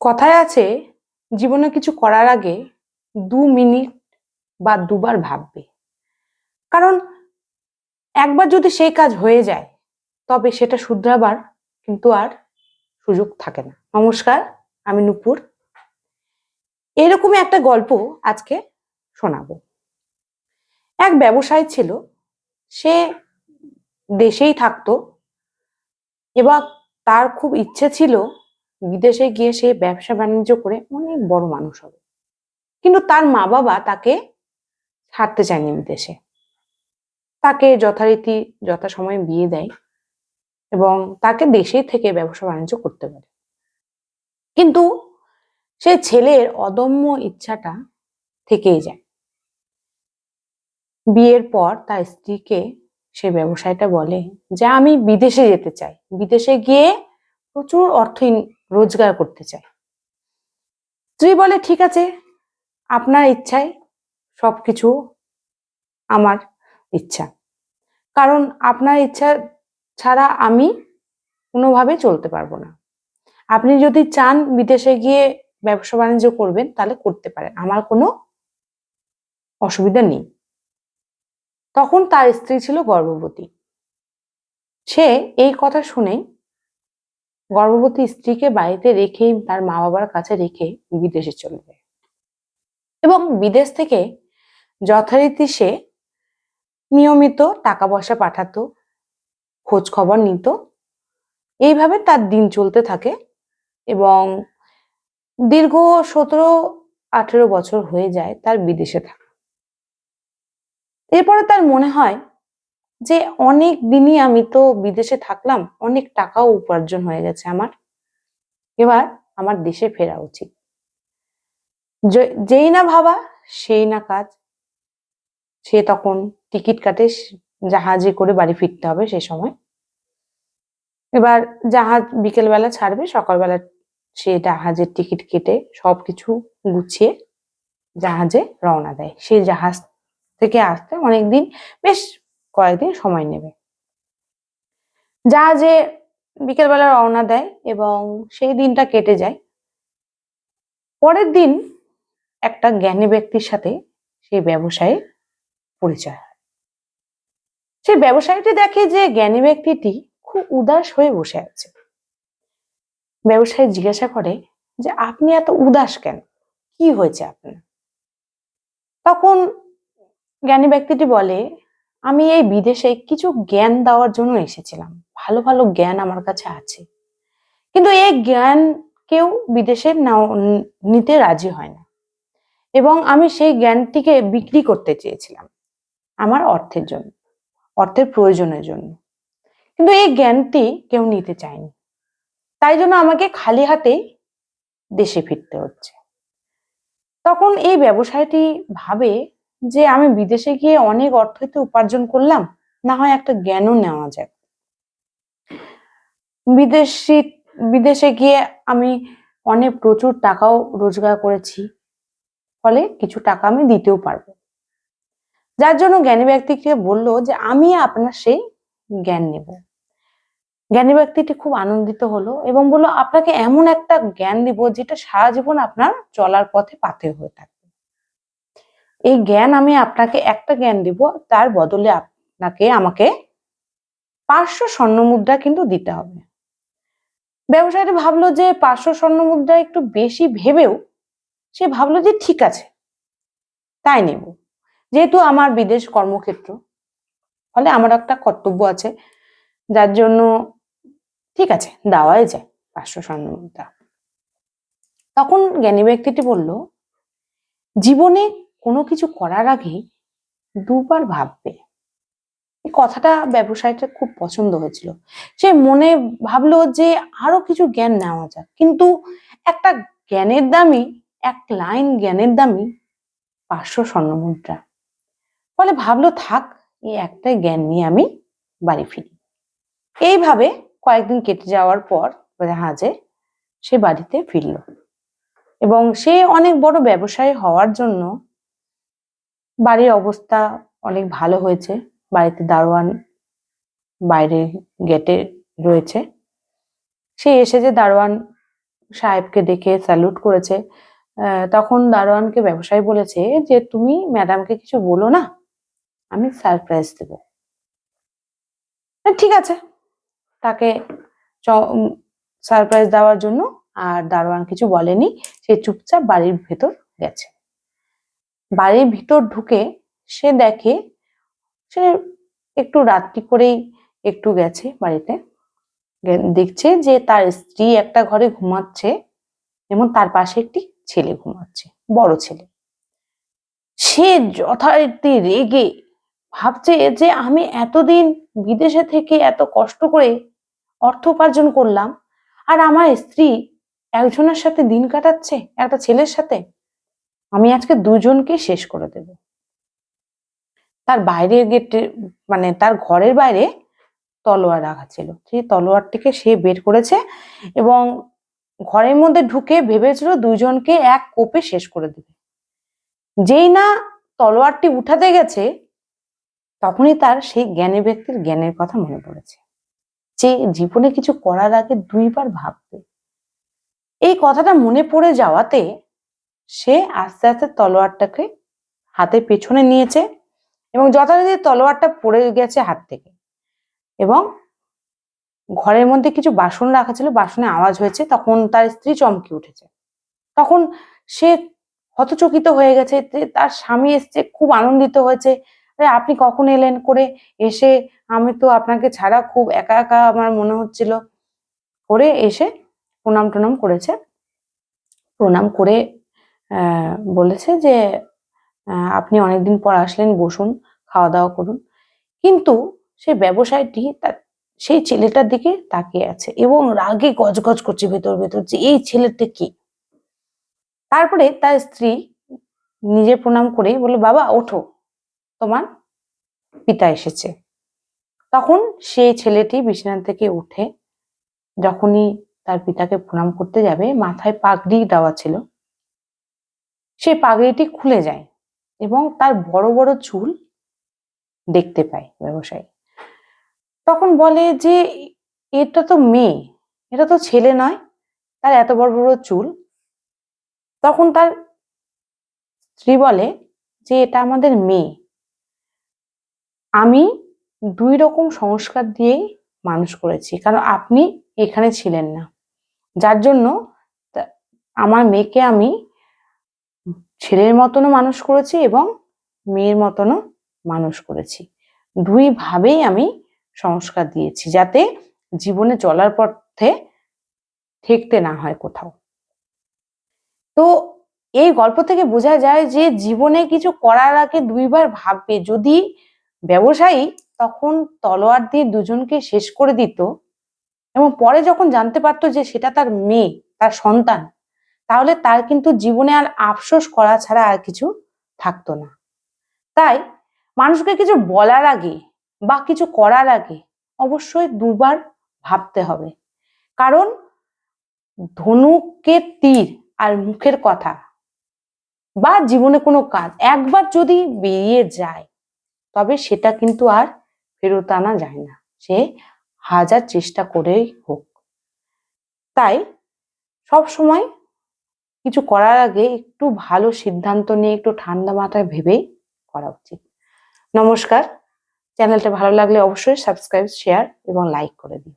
কথায় আছে, জীবনে কিছু করার আগে দু মিনিট বা দুবার ভাববে। কারণ একবার যদি সেই কাজ হয়ে যায়, তবে সেটা শুধরাবার কিন্তু আর সুযোগ থাকে না। নমস্কার, আমি নুপুর। এরকমই একটা গল্প আজকে শোনাবো। এক ব্যবসায়ী ছিল, সে দেশেই থাকতো, এবার তার খুব ইচ্ছে ছিল বিদেশে গিয়ে সে ব্যবসা বাণিজ্য করে অনেক বড় মানুষ হবে। কিন্তু তার মা বাবা তাকে ছাড়তে চায়নি বিদেশে। তাকে যথারীতি যথাসময়ে বিয়ে দেয় এবং তাকে দেশেই থেকে ব্যবসা বাণিজ্য করতে পারে। কিন্তু সে ছেলের অদম্য ইচ্ছাটা থেকেই যায়। বিয়ের পর তার স্ত্রীকে সে ব্যবসায়টা বলে যে, আমি বিদেশে যেতে চাই। বিদেশে গিয়ে প্রচুর অর্থ রোজগার করতে চাই স্ত্রী বলে, ঠিক আছে, আপনার ইচ্ছায় সবকিছু আমার ইচ্ছা। কারণ আপনার ইচ্ছা ছাড়া আমি কোনোভাবে চলতে পারব না। আপনি যদি চান বিদেশে গিয়ে ব্যবসা বাণিজ্য করবেন, তাহলে করতে পারেন। আমার কোনো অসুবিধা নেই। তখন তার স্ত্রী ছিল গর্ভবতী। সে এই কথা শুনেই গর্ভবতী স্ত্রীকে বাড়িতে রেখেই তার মা বাবার কাছে রেখে বিদেশে চলে যায়। এবং বিদেশ থেকে যথারীতি সে নিয়মিত টাকা পয়সা পাঠাতো, খোঁজ খবর নিত। এইভাবে তার দিন চলতে থাকে এবং দীর্ঘ সতেরো, আঠেরো বছর হয়ে যায় তার বিদেশে থাকা। এরপরে তার মনে হয় যে অনেক দিনই আমি তো বিদেশে থাকলাম, অনেক টাকাও উপার্জন হয়ে গেছে আমার। এবার আমার দেশে ফেরা উচিত। যেই না ভাবা, সেই না কাজ। সে তখন টিকিট কাটে জাহাজে করে বাড়ি ফিরতে হবে সে সময়। এবার জাহাজ বিকেলবেলা ছাড়বে, সকালবেলা সে জাহাজের টিকিট কেটে সবকিছু গুছিয়ে জাহাজে রওনা দেয়। সেই জাহাজ থেকে আসতে অনেকদিন, বেশ কয়েকদিন সময় নেবে। জাহাজে বিকেলবেলা রওনা দেয় এবং সেই দিনটা কেটে যায়, পরের দিন একটা জ্ঞানী ব্যক্তির সাথে সেই ব্যবসায়ী পরিচয় হয়। ব্যবসায়ীটি দেখে যে জ্ঞানী ব্যক্তিটি খুব উদাস হয়ে বসে আছে। ব্যবসায়ী জিজ্ঞাসা করে যে, আপনি এত উদাস কেন? কি হয়েছে আপনার? তখন জ্ঞানী ব্যক্তিটি বলে আমি এই বিদেশে কিছু জ্ঞান দেওয়ার জন্য এসেছিলাম। ভালো ভালো জ্ঞান আমার কাছে আছে। কিন্তু এই জ্ঞান কেউ বিদেশে নিতে রাজি হয় না। এবং আমি সেই জ্ঞানটিকে বিক্রি করতে চেয়েছিলাম আমার অর্থের জন্য, অর্থের প্রয়োজনের জন্য। কিন্তু এই জ্ঞানটি কেউ নিতে চায়নি। তাই জন্য আমাকে খালি হাতেই দেশে ফিরতে হচ্ছে। তখন এই ব্যবসায়টি ভাবে যে আমি বিদেশে গিয়ে অনেক অর্থই তো উপার্জন করলাম, না হয় একটা জ্ঞানও নেওয়া যায় বিদেশি, বিদেশে গিয়ে আমি অনেক প্রচুর টাকাও রোজগার করেছি, ফলে কিছু টাকা আমি দিতেও পারব। যার জন্য জ্ঞানী ব্যক্তিকে বলল যে, আমি আপনার সেই জ্ঞান নেব। জ্ঞানী ব্যক্তিটি খুব আনন্দিত হলো এবং বলল, আপনাকে এমন একটা জ্ঞান দিব যেটা সারা জীবন আপনার চলার পথে পাথে হয়ে থাকবে। এই জ্ঞান আমি আপনাকে একটা জ্ঞান দিব, তার বদলে আপনাকে আমাকে পাঁচশো স্বর্ণ মুদ্রা কিন্তু দিতে হবে। ব্যবসায়ীটা ভাবলো যে পাঁচশো স্বর্ণ মুদ্রা একটু বেশি ভেবেও সে ভাবলো যে ঠিক আছে, তাই নেব। যেহেতু আমার বিদেশ কর্মক্ষেত্র, ফলে আমার একটা কর্তব্য আছে, যার জন্য ঠিক আছে, দেওয়াই যায় পাঁচশো স্বর্ণ মুদ্রা। তখন জ্ঞানী ব্যক্তিটি বলল, জীবনে কোনো কিছু করার আগে দুবার ভাববে। এই কথাটা ব্যবসায়ীটা খুব পছন্দ হয়েছিল। সে মনে ভাবলো যে আরও কিছু জ্ঞান নেওয়া যাক। কিন্তু একটা জ্ঞানের দামই, এক লাইন জ্ঞানের দামই পাঁচশো স্বর্ণ মুদ্রা। ফলে ভাবলো, থাক, এই একটাই জ্ঞান নিয়ে আমি বাড়ি ফিরি। এইভাবে কয়েকদিন কেটে যাওয়ার পর জাহাজে সে বাড়িতে ফিরল। এবং সে অনেক বড় ব্যবসায়ী হওয়ার জন্য বাড়ির অবস্থা অনেক ভালো হয়েছে। বাড়িতে দারোয়ান বাইরে গেটে রয়েছে। সে এসে যে দারোয়ান সাহেবকে ডেকে স্যালুট করেছে তখন দারোয়ানকে ব্যবসায়ী বলেছে যে, তুমি ম্যাডামকে কিছু বলো না, আমি সারপ্রাইজ দেবো। ঠিক আছে। তাকে সারপ্রাইজ দেওয়ার জন্য আর দারোয়ান কিছু বলেনি, সে চুপচাপ বাড়ির ভেতর গেছে। বাড়ির ভিতর ঢুকে সে দেখে সে একটু রাত্রি করেই একটু গেছে বাড়িতে। দেখছে যে তার স্ত্রী একটা ঘরে ঘুমাচ্ছে এবং তার পাশে একটি ছেলে ঘুমাচ্ছে, বড় ছেলে। সে যথারীতি রেগে ভাবছে যে আমি এতদিন বিদেশে থেকে এত কষ্ট করে অর্থ উপার্জন করলাম আর আমার স্ত্রী একজনের সাথে দিন কাটাচ্ছে, একটা ছেলের সাথে। আমি আজকে দুজনকে শেষ করে দেব। তার বাইরের গেটে মানে তার ঘরের বাইরে তলোয়ার রাখা ছিল। সেই তলোয়ারটিকে সে বের করেছে এবং ঘরের মধ্যে ঢুকে ভেবেছিল দুজনকে এক কোপে শেষ করে দেবে। যেই না তলোয়ারটি উঠাতে গেছে, তখনই তার সেই জ্ঞানী ব্যক্তির জ্ঞানের কথা মনে পড়েছে। যে জীবনে কিছু করার আগে দুইবার ভাববে। এই কথাটা মনে পড়ে যাওয়াতে সে আস্তে আস্তে তলোয়ারটাকে হাতে পেছনে নিয়েছে এবং যথারীতি তলোয়ারটা পড়ে গেছে হাত থেকে। এবং ঘরের মধ্যে কিছু বাসন রাখা ছিল, বাসনে আওয়াজ হয়েছে, তখন তার স্ত্রী চমকে উঠেছে। তখন সে হতচকিত হয়ে গেছে তার স্বামী এসছে, খুব আনন্দিত হয়েছে, আরে, আপনি কখন এলেন করে এসে? আমি তো আপনাকে ছাড়া খুব একা একা আমার মনে হচ্ছিল। করে এসে প্রণাম টনাম করেছে। প্রণাম করে বলেছে যে আপনি অনেকদিন পর আসলেন, বসুন খাওয়া দাওয়া করুন। কিন্তু সেই ব্যবসায়টি তার, সেই ছেলেটার দিকে তাকিয়ে আছে এবং রাগে গজগজ করছে ভেতর ভেতর যে, এই ছেলেটা কি? তারপরে তার স্ত্রী নিজে প্রণাম করে বলল, বাবা, ওঠো, তোমার পিতা এসেছে। তখন সেই ছেলেটি বিছানা থেকে উঠে যখনই তার পিতাকে প্রণাম করতে যাবে, মাথায় পাগড়ি দেওয়া ছিল। সেই পাগড়িটি খুলে যায় এবং তার বড় বড় চুল দেখতে পায় ব্যবসায়ী। তখন বলে যে, এটা তো মেয়ে, এটা তো ছেলে নয়, তার এত বড় বড় চুল। তখন তার স্ত্রী বলে যে, এটা আমাদের মেয়ে। আমি দুই রকম সংস্কার দিয়েই মানুষ করেছি, কারণ আপনি এখানে ছিলেন না। যার জন্য আমার মেয়েকে আমি ছেলের মতনও মানুষ করেছি এবং মেয়ের মতনও মানুষ করেছি। দুই ভাবেই আমি সংস্কার দিয়েছি যাতে জীবনে চলার পথে ঠেকতে না হয় কোথাও। তো এই গল্প থেকে বোঝা যায় যে জীবনে কিছু করার আগে দুইবার ভাববে, যদি ব্যবসায়ী তখন তলোয়ার দিয়ে দুজনকে শেষ করে দিত এবং পরে যখন জানতে পারতো যে সেটা তার মেয়ে, তার সন্তান তাহলে তার কিন্তু জীবনে আর আফসোস করা ছাড়া আর কিছু থাকতো না। তাই মানুষকে কিছু বলার আগে বা কিছু করার আগে অবশ্যই দুবার ভাবতে হবে। কারণ ধনুকের তীর আর মুখের কথা বা জীবনে কোনো কাজ একবার যদি বেরিয়ে যায়, তবে সেটা কিন্তু আর ফেরত আনা যায় না। সে হাজার চেষ্টা করেই হোক। তাই সব সময় কিছু করার আগে একটু ভালো সিদ্ধান্ত নিয়ে একটু ঠান্ডা মাথায় ভেবেই করা উচিত। নমস্কার। চ্যানেলটা ভালো লাগলে অবশ্যই সাবস্ক্রাইব, শেয়ার এবং লাইক করে দিন